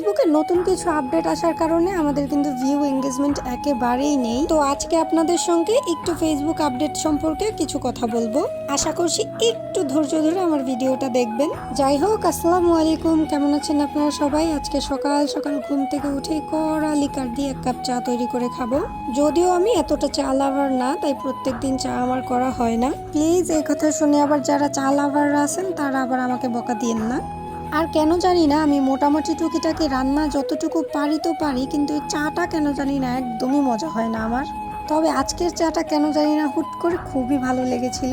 ফেসবুকে নতুন কিছু আপডেট আসার কারণে আমাদের কিন্তু ভিউ এঙ্গেজমেন্ট একেবারেই নেই। তো আজকে আপনাদের সঙ্গে একটু ফেসবুক আপডেট সম্পর্কে কিছু কথা বলব। আশা করছি একটু ধৈর্য ধরে আমার ভিডিওটা দেখবেন। যাই হোক, আসসালামু আলাইকুম। কেমন আছেন আপনারা সবাই? আজকে সকাল সকাল ঘুম থেকে উঠে কড়া লিকার দিয়ে এক কাপ চা তৈরি করে খাব। যদিও আমি এতটা চা লাভার না, তাই প্রত্যেক দিন চা আমার করা হয় না। প্লিজ এই কথা শুনে আবার যারা চা লাভাররা আছেন, তারা আবার আমাকে বকা দিয়েন না। আর কেন জানি না, আমি মোটামুটি টুকিটাকি রান্না যতটুকু পারি তো পারি, কিন্তু চাটা কেন জানি না, একদমই মজা হয় না আমার। তবে আজকের চাটা কেন জানি না, হুট করে খুবই ভালো লেগেছিল।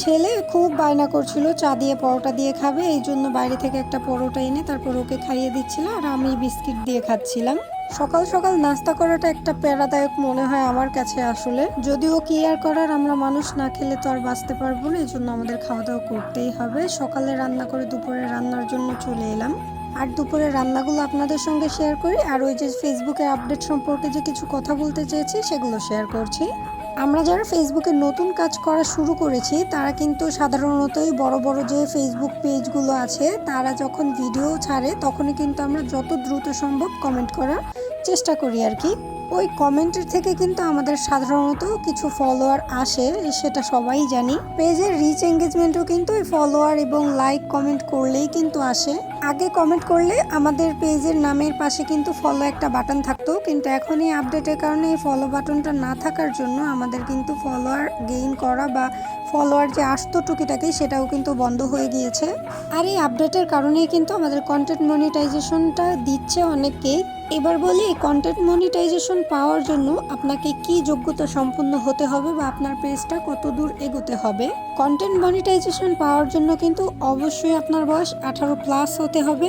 ছেলে খুব বায়না করছিল, চা দিয়ে পরোটা দিয়ে খাবে, এই জন্য বাইরে থেকে একটা পরোটা এনে তারপর ওকে খাইয়ে দিচ্ছিল, আর আমি বিস্কিট দিয়ে খাচ্ছিলাম। সকাল সকাল নাস্তা করাটা একটা প্যারাদায়ক মনে হয় আমার কাছে আসলে। যদিও কি আর করার, আমরা মানুষ না খেলে তো আর বাঁচতে পারব না এই জন্য আমাদের খাওয়া দাওয়া করতেই হবে। সকালে রান্না করে দুপুরে রান্নার জন্য চলে এলাম। আর দুপুরে রান্নাগুলো আপনাদের সঙ্গে শেয়ার করি। আর ওই যে ফেসবুকে আপডেট সম্পর্কে যে কিছু কথা বলতে চেয়েছি, সেগুলো শেয়ার করছি। আমরা যারা ফেসবুকে নতুন কাজ করা শুরু করেছি, তারা কিন্তু সাধারণতই বড় বড় যে ফেসবুক পেজগুলো আছে, তারা যখন ভিডিও ছাড়ে, তখনই কিন্তু আমরা যত দ্রুত সম্ভব কমেন্ট করার চেষ্টা করি আর কি। ওই কমেন্টের থেকে কিন্তু আমাদের সাধারণত কিছু ফলোয়ার আসে, সেটা সবাই জানি। পেজের রিচ এঙ্গেজমেন্টও কিন্তু ওই ফলোয়ার এবং লাইক কমেন্ট করলেই কিন্তু আসে। আগে কমেন্ট করলে আমাদের পেজের নামের পাশে কিন্তু ফলো একটা বাটন থাকতো, কিন্তু এখন এই আপডেটের কারণে এই ফলো বাটনটা না থাকার জন্য আমাদের কিন্তু ফলোয়ার গেইন করা বা ফলোয়ার যে আসতো টুকিটাকি সেটাও কিন্তু বন্ধ হয়ে গিয়েছে। আর এই আপডেটের কারণেই কিন্তু আমাদের কন্টেন্ট মনিটাইজেশনটা দিচ্ছে অনেককেই এবার বলি, এই কন্টেন্ট মনিটাইজেশন পাওয়ার জন্য আপনাকে কি যোগ্যতা সম্পন্ন হতে হবে বা আপনার পেজটা কত দূর এগোতে হবে? কন্টেন্ট মনিটাইজেশন পাওয়ার জন্য কিন্তু অবশ্যই আপনার বয়স আঠারো প্লাস হতে হবে।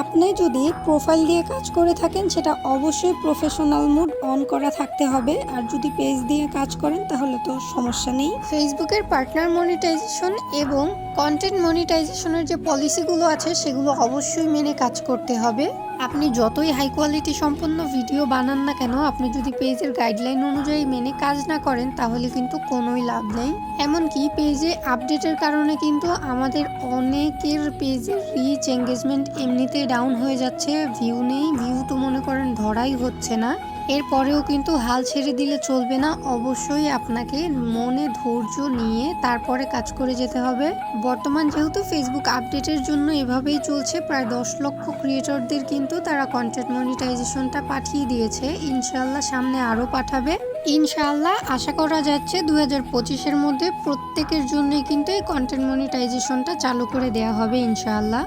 আপনি যদি প্রোফাইল দিয়ে কাজ করে থাকেন, সেটা অবশ্যই প্রফেশনাল মুড অন করা থাকতে হবে। আর যদি পেজ দিয়ে কাজ করেন, তাহলে তো সমস্যা নেই। ফেসবুকের পার্টনার মনিটাইজেশন এবং কন্টেন্ট মনিটাইজেশনের যে পলিসিগুলো আছে, সেগুলো অবশ্যই মেনে কাজ করতে হবে। আপনি যতই হাই কোয়ালিটি সম্পন্ন ভিডিও বানান না কেন, আপনি যদি পেজের গাইডলাইন অনুযায়ী মেনে কাজ না করেন, তাহলে কিন্তু কোনোই লাভ নেই। এমনকি পেজে আপডেটের কারণে কিন্তু আমাদের অনেকের পেজের রিচ এঙ্গেজমেন্ট এমনিতেই ডাউন হয়ে যাচ্ছে ভিউ নেই ভিউ তো মনে করেন ধরাই হচ্ছে না। এরপরেও কিন্তু হাল ছেড়ে দিলে চলবে না, অবশ্যই আপনাকে মনে ধৈর্য নিয়ে তারপরে কাজ করে যেতে হবে। বর্তমান যেহেতু ফেসবুক আপডেটের জন্য এভাবেই চলছে, প্রায় দশ লক্ষ ক্রিয়েটরদের কিন্তু তারা কন্টেন্ট মনিটাইজেশনটা পাঠিয়ে দিয়েছে। ইনশাল্লাহ সামনে আরও পাঠাবে। ইনশাআল্লাহ আশা করা যাচ্ছে দু হাজার পঁচিশের মধ্যে প্রত্যেকের জন্যই কিন্তু এই কন্টেন্ট মনিটাইজেশনটা চালু করে দেওয়া হবে ইনশাআল্লাহ।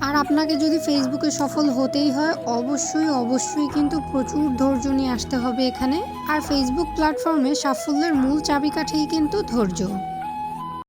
আর আপনাকে যদি ফেসবুকে সফল হতেই হয়, অবশ্যই অবশ্যই কিন্তু প্রচুর ধৈর্য নিয়ে আসতে হবে এখানে। আর ফেসবুক প্ল্যাটফর্মে সাফল্যের মূল চাবিকাঠি কিন্তু ধৈর্য।